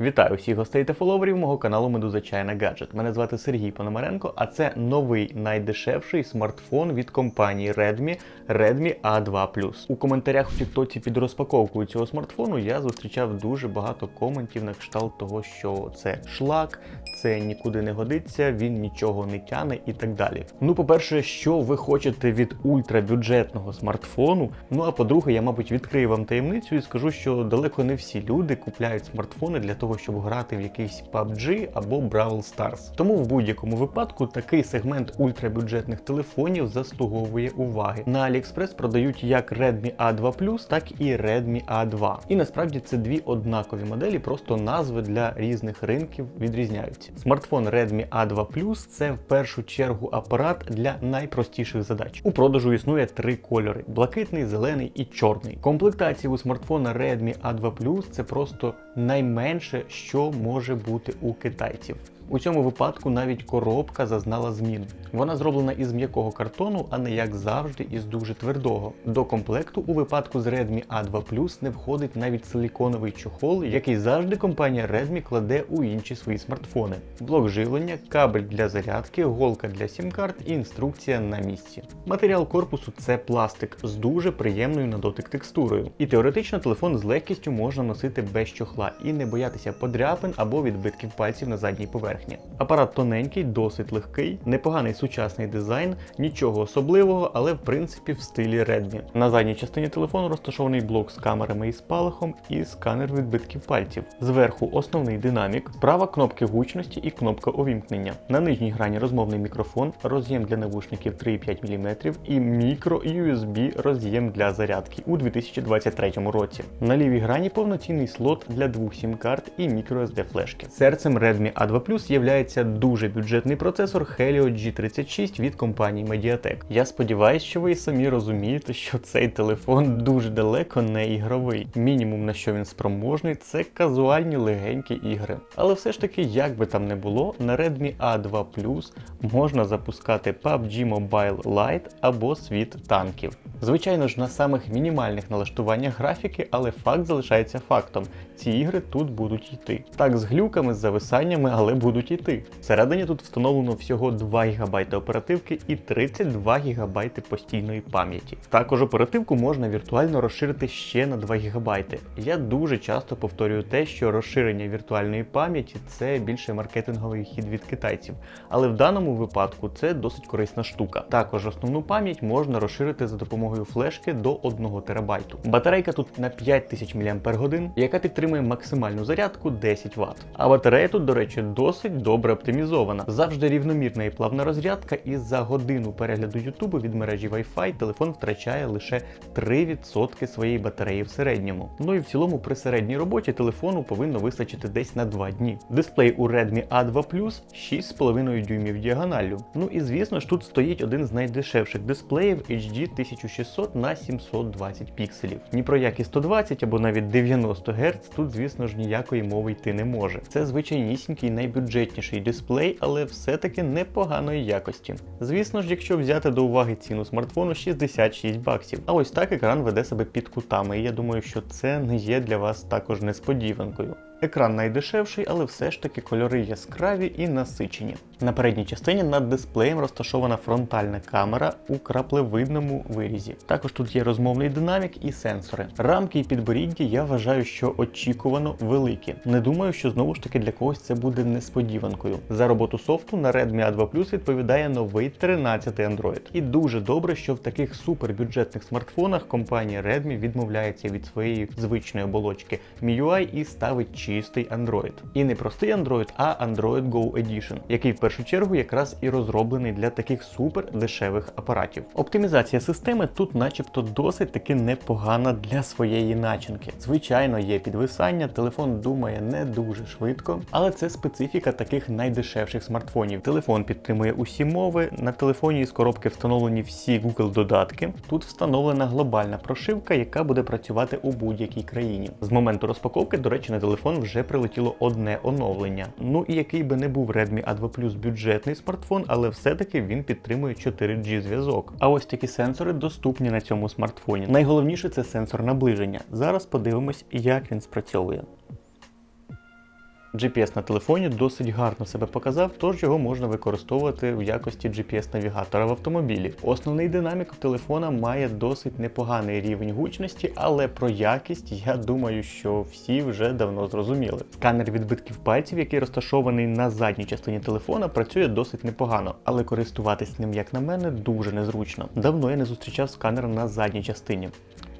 Вітаю всіх гостей та фоловерів мого каналу Медуза Чайна Гаджет. Мене звати Сергій Пономаренко, а це новий найдешевший смартфон від компанії Redmi Redmi A2 У коментарях у Тіктоці під розпаковкою цього смартфону я зустрічав дуже багато коментів на кшталт того, що це шлак, це нікуди не годиться, він нічого не тяне і так далі. Ну, по-перше, що ви хочете від ультрабюджетного смартфону? Ну а по-друге, я, мабуть, відкрию вам таємницю і скажу, що далеко не всі люди купляють смартфони для того, щоб грати в якийсь PUBG або Brawl Stars. Тому в будь-якому випадку такий сегмент ультрабюджетних телефонів заслуговує уваги. На AliExpress продають як Redmi A2 так і Redmi A2. І насправді це дві однакові моделі, просто назви для різних ринків відрізняються. Смартфон Redmi A2 це в першу чергу апарат для найпростіших задач. У продажу існує три кольори: блакитний, зелений і чорний. Комплектація у смартфона Redmi A2 це просто найменше, що може бути у китайців. У цьому випадку навіть коробка зазнала змін. Вона зроблена із м'якого картону, а не як завжди із дуже твердого. До комплекту у випадку з Redmi A2 Plus не входить навіть силіконовий чохол, який завжди компанія Redmi кладе у інші свої смартфони. Блок живлення, кабель для зарядки, голка для сім-карт і інструкція на місці. Матеріал корпусу це пластик з дуже приємною на дотик текстурою. І теоретично телефон з легкістю можна носити без чохла і не боятися подряпин або відбитків пальців на задній поверхні. Апарат тоненький, досить легкий, непоганий сучасний дизайн, нічого особливого, але в принципі в стилі Redmi. На задній частині телефону розташований блок з камерами і спалахом і сканер відбитків пальців. Зверху основний динамік, справа кнопки гучності і кнопка увімкнення. На нижній грані розмовний мікрофон, роз'єм для навушників 3,5 мм і мікро USB роз'єм для зарядки у 2023 році. На лівій грані повноцінний слот для двох сім-карт і microSD флешки. Серцем Redmi A2 являється дуже бюджетний процесор Helio G36 від компанії Mediatek. Я сподіваюся, що ви самі розумієте, що цей телефон дуже далеко не ігровий. Мінімум на що він спроможний, це казуальні легенькі ігри. Але все ж таки, як би там не було, на Redmi A2 Plus можна запускати PUBG Mobile Lite або світ танків. Звичайно ж, на самих мінімальних налаштуваннях графіки, але факт залишається фактом. Ці ігри тут будуть йти. Так, з глюками, з зависаннями, але будуть йти. Всередині тут встановлено всього 2 ГБ оперативки і 32 ГБ постійної пам'яті. Також оперативку можна віртуально розширити ще на 2 ГБ. Я дуже часто повторюю те, що розширення віртуальної пам'яті це більше маркетинговий хід від китайців. Але в даному випадку це досить корисна штука. Також основну пам'ять можна розширити за допомогою флешки до 1 ТБ. Батарейка тут на 5000 мАч, яка підтримує максимальну зарядку 10 Вт. А батарея тут, до речі, досить добре оптимізована. Завжди рівномірна і плавна розрядка, і за годину перегляду YouTube від мережі Wi-Fi телефон втрачає лише 3% своєї батареї в середньому. Ну і в цілому при середній роботі телефону повинно вистачити десь на 2 дні. Дисплей у Redmi A2 6,5 дюймів діагоналлю. Ну і звісно ж тут стоїть один з найдешевших дисплеїв HD 1600 на 720 пікселів. Ні про які 120 або навіть 90 Гц тут, звісно ж, ніякої мови йти не може. Це звичайнісінький найбюджетніший дисплей, але все-таки непоганої якості. Звісно ж, якщо взяти до уваги ціну смартфону 66 баксів. А ось так екран веде себе під кутами, і я думаю, що це не є для вас також несподіванкою. Екран найдешевший, але все ж таки кольори яскраві і насичені. На передній частині над дисплеєм розташована фронтальна камера у краплевидному вирізі. Також тут є розмовний динамік і сенсори. Рамки і підборіддя я вважаю, що очікувано великі. Не думаю, що знову ж таки для когось це буде несподіванкою. За роботу софту на Redmi A2 відповідає новий 13-й Android. І дуже добре, що в таких супербюджетних смартфонах компанія Redmi відмовляється від своєї звичної оболочки MIUI і ставить чистий Android. І не простий Android, а Android Go Edition, який в першу чергу якраз і розроблений для таких супер дешевих апаратів. Оптимізація системи тут, начебто, досить таки непогана для своєї начинки. Звичайно, є підвисання, телефон думає не дуже швидко, але це специфіка таких найдешевших смартфонів. Телефон підтримує усі мови, на телефоні із коробки встановлені всі Google додатки. Тут встановлена глобальна прошивка, яка буде працювати у будь-якій країні. З моменту розпаковки, до речі, на телефон вже прилетіло одне оновлення. Ну і який би не був Redmi A2 бюджетний смартфон, але все-таки він підтримує 4G зв'язок. А ось такі сенсори доступні на цьому смартфоні. Найголовніше це сенсор наближення. Зараз подивимось, як він спрацьовує. GPS на телефоні досить гарно себе показав, тож його можна використовувати в якості GPS-навігатора в автомобілі. Основний динамік телефона має досить непоганий рівень гучності, але про якість я думаю, що всі вже давно зрозуміли. Сканер відбитків пальців, який розташований на задній частині телефона, працює досить непогано, але користуватись ним, як на мене, дуже незручно. Давно я не зустрічав сканер на задній частині.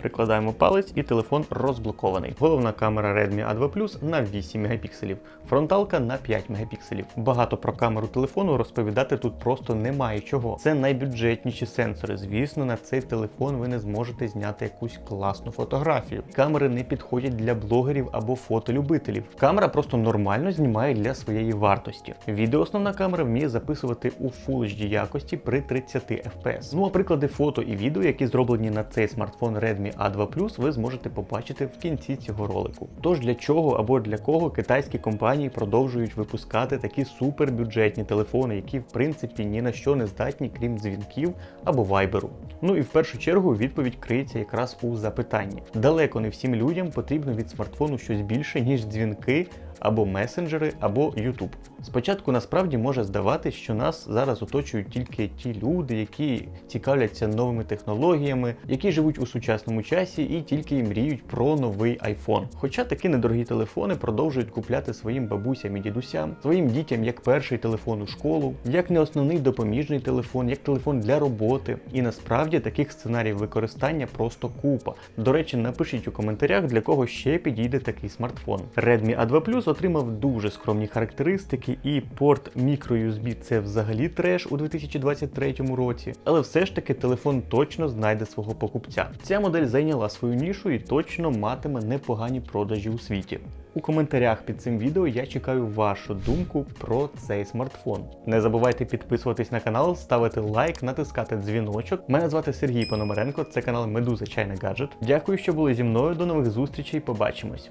Прикладаємо палець і телефон розблокований. Головна камера Redmi A2 Plus на 8 мегапікселів, фронталка на 5 мегапікселів. Багато про камеру телефону розповідати тут просто немає чого. Це найбюджетніші сенсори. Звісно, на цей телефон ви не зможете зняти якусь класну фотографію. Камери не підходять для блогерів або фотолюбителів. Камера просто нормально знімає для своєї вартості. Відео основна камера вміє записувати у Full HD якості при 30 FPS. Ну а приклади фото і відео, які зроблені на цей смартфон Redmi A2 Plus, ви зможете побачити в кінці цього ролику. Тож для чого або для кого китайські компанії продовжують випускати такі супербюджетні телефони, які в принципі ні на що не здатні, крім дзвінків або вайберу. Ну і в першу чергу відповідь криється якраз у запитанні. Далеко не всім людям потрібно від смартфону щось більше, ніж дзвінки. Або месенджери, або YouTube. Спочатку насправді може здаватись, що нас зараз оточують тільки ті люди, які цікавляться новими технологіями, які живуть у сучасному часі і тільки мріють про новий iPhone. Хоча такі недорогі телефони продовжують купляти своїм бабусям і дідусям, своїм дітям як перший телефон у школу, як не основний допоміжний телефон, як телефон для роботи. І насправді таких сценаріїв використання просто купа. До речі, напишіть у коментарях, для кого ще підійде такий смартфон. Redmi A2 Plus отримав дуже скромні характеристики, і порт microUSB це взагалі треш у 2023 році. Але все ж таки телефон точно знайде свого покупця. Ця модель зайняла свою нішу і точно матиме непогані продажі у світі. У коментарях під цим відео я чекаю вашу думку про цей смартфон. Не забувайте підписуватись на канал, ставити лайк, натискати дзвіночок. Мене звати Сергій Пономаренко, це канал Медуза Чайна Гаджет. Дякую, що були зі мною. До нових зустрічей. Побачимось.